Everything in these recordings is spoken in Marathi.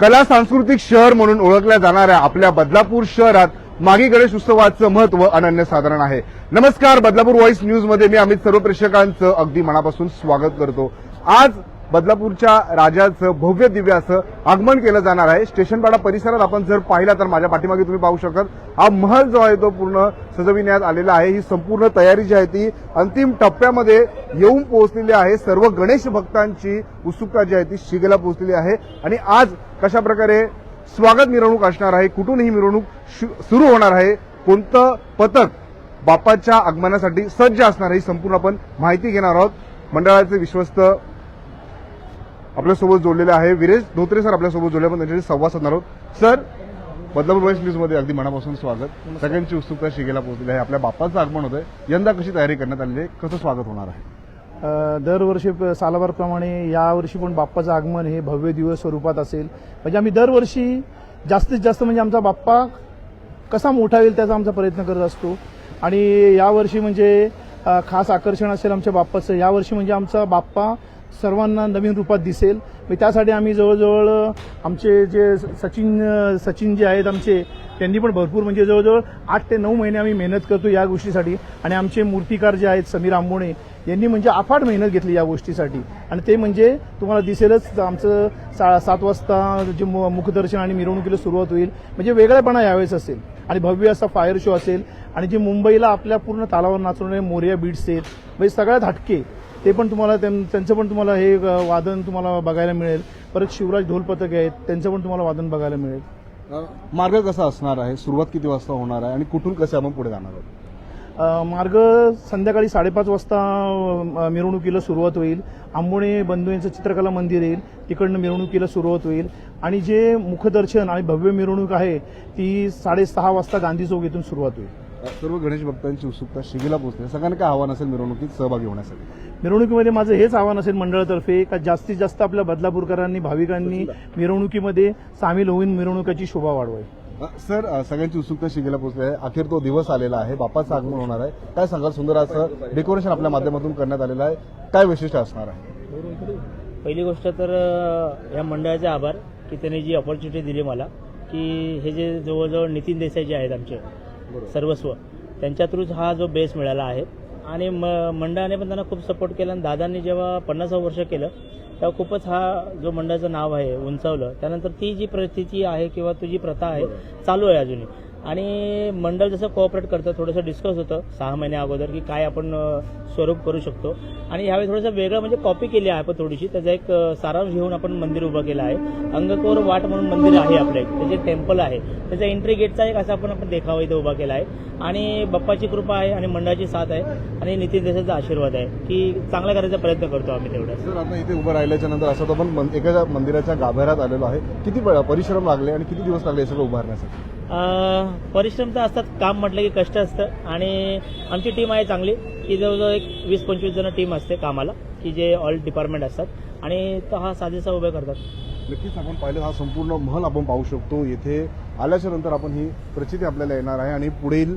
कला सांस्कृतिक शहर म्हणून ओळखल्या जाणाऱ्या आपल्या बदलापूर शहरात मागी गणेश उत्सवाचं महत्त्व अनन्यसाधारण आहे. नमस्कार बदलापूर व्हॉइस न्यूजमध्ये मी अमित सर्व प्रेक्षकांचं अगदी मनापासून स्वागत करतो. आज बदलापूरच्या राजाचं भव्य दिव्य असं आगमन केलं जाणार आहे. स्टेशनपाडा परिसरात आपण जर पाहिला तर माझ्या पाठीमागे तुम्ही पाहू शकत हा महल जो आहे तो पूर्ण सजविण्यात आलेला आहे. ही संपूर्ण तयारी जी आहे ती अंतिम टप्प्यामध्ये येऊन पोहोचलेली आहे. सर्व गणेश भक्तांची उत्सुकता जी आहे ती शिगेला पोहोचलेली आहे. आणि आज कशा प्रकारे स्वागत मिरवणूक असणार आहे कुठून ही मिरवणूक शु- सुरू होणार आहे कोणतं पथक बाप्पाच्या आगमनासाठी सज्ज असणार आहे ही संपूर्ण आपण माहिती घेणार आहोत. मंडळाचे विश्वस्त आपल्यासोबत जोडलेले आहे विरेश धोत्रे सर आपल्यासोबत जोडले आपण त्यांच्याशी संवाद साधणार आहोत. सर बदलापूर व्हॉइस न्यूजमध्ये अगदी मनापासून स्वागत. सगळ्यांची उत्सुकता शिगेला पोहोचलेली आहे. आपल्या बाप्पाचं आगमन होतं आहे यंदा कशी तयारी करण्यात आलेली आहे? कसं स्वागत होणार आहे? दरवर्षी प- यावर्षी पण बाप्पाचं आगमन हे भव्य दिवस स्वरूपात असेल. म्हणजे आम्ही दरवर्षी जास्तीत जास्त म्हणजे आमचा बाप्पा कसा मोठा होईल त्याचा आमचा प्रयत्न करत असतो. आणि यावर्षी म्हणजे खास आकर्षण असेल आमच्या बाप्पाचं. यावर्षी म्हणजे आमचा बाप्पा सर्वांना नवीन रूपात दिसेल. म्हणजे त्यासाठी आम्ही जवळजवळ आमचे जे सचिन सचिन जे आहेत आमचे त्यांनी पण भरपूर म्हणजे जवळजवळ आठ ते नऊ महिने आम्ही मेहनत करतो या गोष्टीसाठी. आणि आमचे मूर्तिकार जे आहेत समीर आंबोणे यांनी म्हणजे अफाट मेहनत घेतली या गोष्टीसाठी. आणि ते म्हणजे तुम्हाला दिसेलच आमचं सा सात वाजता जे मु- मुखदर्शन आणि मिरवणुकीला सुरुवात होईल. म्हणजे वेगळेपणा यावेळेस असेल. आणि भव्य असा फायर शो असेल. आणि जे मुंबईला आपल्या पूर्ण तालावर नाचवणारे मोरिया बीट्स आहेत. म्हणजे सगळ्यात हटके. ते पण तुम्हाला त्यां- त्यांचं पण तुम्हाला हे वादन तुम्हाला बघायला मिळेल. परत शिवराज ढोल पथक आहेत त्यांचं पण तुम्हाला वादन बघायला मिळेल. मार्ग कसा असणार आहे? सुरुवात किती वाजता होणार आहे? आणि कुठून कसे आपण पुढे जाणार आहोत? मार्ग संध्याकाळी साडेपाच वाजता मिरवणुकीला सुरुवात होईल. आंबोणे बंधू यांचं चित्रकला मंदिर येईल. तिकडनं मिरवणुकीला सुरुवात होईल. आणि जे मुखदर्शन आणि भव्य मिरवणूक आहे ती साडेसहा वाजता गांधी चौक इथून सुरुवात होईल. सर्व गणेश भक्तांची उत्सुकता शिगेला पोहोचली सगळ्यांना काय आव्हान असेल मिरवणुकीत सहभागी होण्यासाठी? मिरवणुकीमध्ये माझं हेच आव्हान असेल मंडळातर्फे का जास्तीत जास्त आपल्या बदलापूरकरांनी भाविकांनी मिरवणुकीमध्ये सामील होऊन मिरवणुकीची शोभा वाढवावी. सर सगळ्यांची उत्सुकता शिगेला पोहोचली आहे. अखेर तो दिवस आलेला आहे. बाप्पाचं आगमन होणार आहे. काय सांगाल? सुंदर असं डेकोरेशन आपल्या माध्यमातून करण्यात आलेलं आहे. काय वैशिष्ट्य असणार आहे? पहिली गोष्ट तर या मंडळाचे आभार की त्यांनी जी ऑपॉर्च्युनिटी दिली मला की हे जे जवळजवळ नितीन देसाई जे आहेत आमचे सर्वस्व. त्यांच्या थ्रूच हा जो बेस मिळाला आहे. आणि म मंडळाने पण त्यांना खूप सपोर्ट केला आणि दादांनी जेव्हा पन्नासावं वर्ष केलं तेव्हा खूपच हा जो मंडळाचं नाव आहे उंचावलं. त्यानंतर ती जी परिस्थिती आहे किंवा ती जी प्रथा आहे चालू आहे अजूनही. आणि मंडळ जसं कोऑपरेट करतं थोडंसं डिस्कस होतं सहा महिन्या अगोदर की काय आपण स्वरूप करू शकतो. आणि ह्यावेळी थोडंसं वेगळं म्हणजे कॉपी केली आहे आपण थोडीशी. त्याचा एक सारांश घेऊन आपण मंदिर उभं केलं आहे. अंगकोर वाट म्हणून मंदिर आहे आपलं एक. त्याचे टेम्पल आहे. त्याचा एंट्री गेटचा एक असा आपण आपण देखावा इथे उभा केला आहे. आणि बाप्पाची कृपा आहे आणि मंडळाची साथ आहे. आणि नितीन देसाईचा आशीर्वाद आहे की चांगला करायचा प्रयत्न करतो आम्ही तेवढा. सर आता इथे उभं राहिल्याच्या नंतर असं तर आपण एका मंदिराच्या गाभाऱ्यात आलेलो आहे. किती परिश्रम लागले आणि किती दिवस लागले हे सगळं उभारण्यासाठी? परिश्रम तर असतात काम म्हटलं की कष्ट असतं. आणि आमची टीम आहे चांगली की जवळजवळ एक वीस पंचवीस जण टीम असते कामाला की जे ऑल डिपार्टमेंट असतात. आणि तो हा साधेसा उभे करतात. नक्कीच आपण पाहिलं हा संपूर्ण महल आपण पाहू शकतो. येथे आल्याच्यानंतर आपण ही प्रचिती आपल्याला येणार आहे. आणि पुढील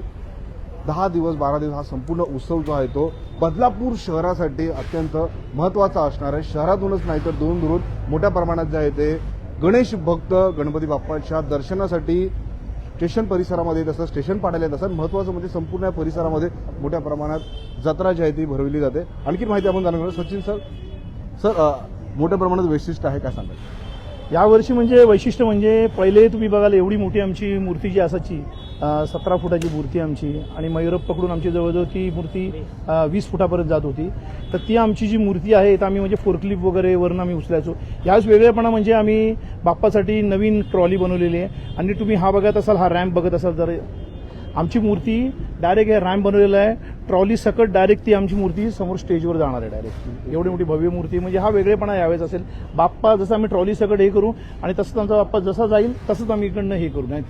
दहा दिवस बारा दिवस हा संपूर्ण उत्सव जो आहे तो बदलापूर शहरासाठी अत्यंत महत्त्वाचा असणार आहे. शहरातूनच नाही तर दोन दुरून मोठ्या प्रमाणात जे आहे ते गणेश भक्त गणपती बाप्पाच्या दर्शनासाठी स्टेशन परिसरामध्ये तसं स्टेशन पाडायला येत असतात महत्वाचं म्हणजे संपूर्ण या परिसरामध्ये मोठ्या प्रमाणात जत्रा जी आहे ती भरवली जाते. आणखी माहिती आपण जाणून घेऊ सचिन सर सर मोठ्या प्रमाणात वैशिष्ट्य आहे काय सांगाल? यावर्षी म्हणजे वैशिष्ट्य म्हणजे पहिले तुम्ही बघाल एवढी मोठी आमची मूर्ती जी असायची सतरा फुटाची मूर्ती आमची आणि मयुरप पकडून आमची जवळजवळ ती मूर्ती वीस फुटापर्यंत जात होती. तर ती आमची जी मूर्ती आहे तर आम्ही म्हणजे फोरक्लिप वगैरे वरून आम्ही उचलायचो. ह्याच वेगळेपणा म्हणजे आम्ही बाप्पासाठी नवीन ट्रॉली बनवलेली आहे. आणि तुम्ही हा बघत असाल हा रॅम्प बघत असाल तर आमची मूर्ती डायरेक्ट हे रॅम्प बनवलेला आहे. ट्रॉली सकट डायरेक्ट ती आमची मूर्ती समोर स्टेजवर जाणार आहे डायरेक्ट एवढी मोठी भव्य मूर्ती म्हणजे हा वेगळेपणा यावेळेस असेल. बाप्पा जसं आम्ही ट्रॉली सकट हे करू आणि तसंच आमचा बाप्पा जसा जाईल तसंच आम्ही इकडनं हे करू. नाही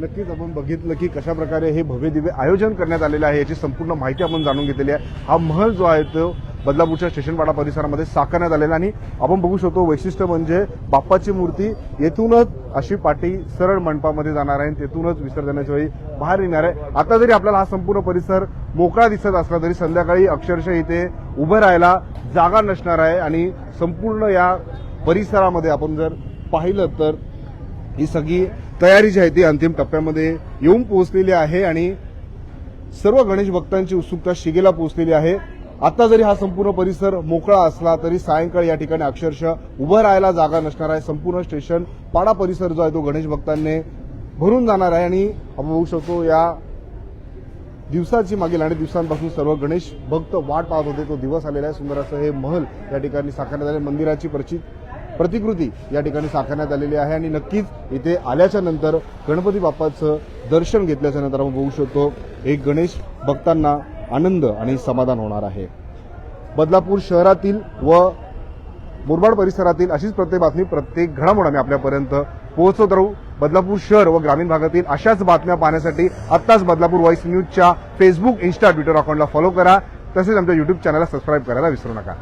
नक्कीच आपण बघितलं की कशा प्रकारे हे भव्य दिव्य आयोजन करण्यात आलेलं आहे याची संपूर्ण माहिती आपण जाणून घेतलेली आहे. हा महल जो आहे तो बदलापूरच्या स्टेशनपाडा परिसरामध्ये साकारण्यात आलेला आणि आपण बघू शकतो वैशिष्ट्य म्हणजे बाप्पाची मूर्ती येथूनच अशी पाठी सरळ मंडपामध्ये जाणार आहे आणि तेथूनच विसर्जनाच्या वेळी बाहेर येणार आहे. आता जरी आपल्याला हा संपूर्ण परिसर मोकळा दिसत असला तरी संध्याकाळी अक्षरशः इथे उभं राहायला जागा नसणार आहे. आणि संपूर्ण या परिसरामध्ये आपण जर पाहिलं तर ही सगळी तयारी जी आहे ती अंतिम टप्प्यामध्ये येऊन पोहोचलेली आहे आणि सर्व गणेश भक्तांची उत्सुकता शिगेला पोहोचलेली आहे. आता जरी हा संपूर्ण परिसर मोकळा असला तरी सायंकाळी या ठिकाणी अक्षरशः उभं राहायला जागा नसणार आहे. संपूर्ण स्टेशन पाडा परिसर जो आहे तो गणेश भक्तांनी भरून जाणार आहे आणि आपण बघू शकतो या दिवसाची मागील अनेक दिवसांपासून सर्व गणेश भक्त वाट पाहत होते. तो दिवस आलेला आहे सुंदर असं हे महल या ठिकाणी साकारण्यात आले. मंदिराची प्रचित प्रतिकृती या ठिकाणी साकारण्यात आलेली आहे आणि नक्कीच इथे आल्याच्यानंतर गणपती बाप्पाचं दर्शन घेतल्याच्या नंतर आपण बघू शकतो एक गणेश भक्तांना आनंद आणि समाधान होणार आहे. बदलापूर शहरातील व मुरबाड परिसरातील अशीच प्रत्येक बातमी प्रत्येक घडामोड आम्ही आपल्यापर्यंत पोहोचवत राहू. बदलापूर शहर व ग्रामीण भागातील अशाच बातम्या पाहण्यासाठी आत्ताच बदलापूर व्हॉइस न्यूजच्या फेसबुक इन्स्टा ट्विटर अकाउंटला फॉलो करा. तसेच आमच्या युट्यूब चॅनलला सबस्क्राईब करायला विसरू नका.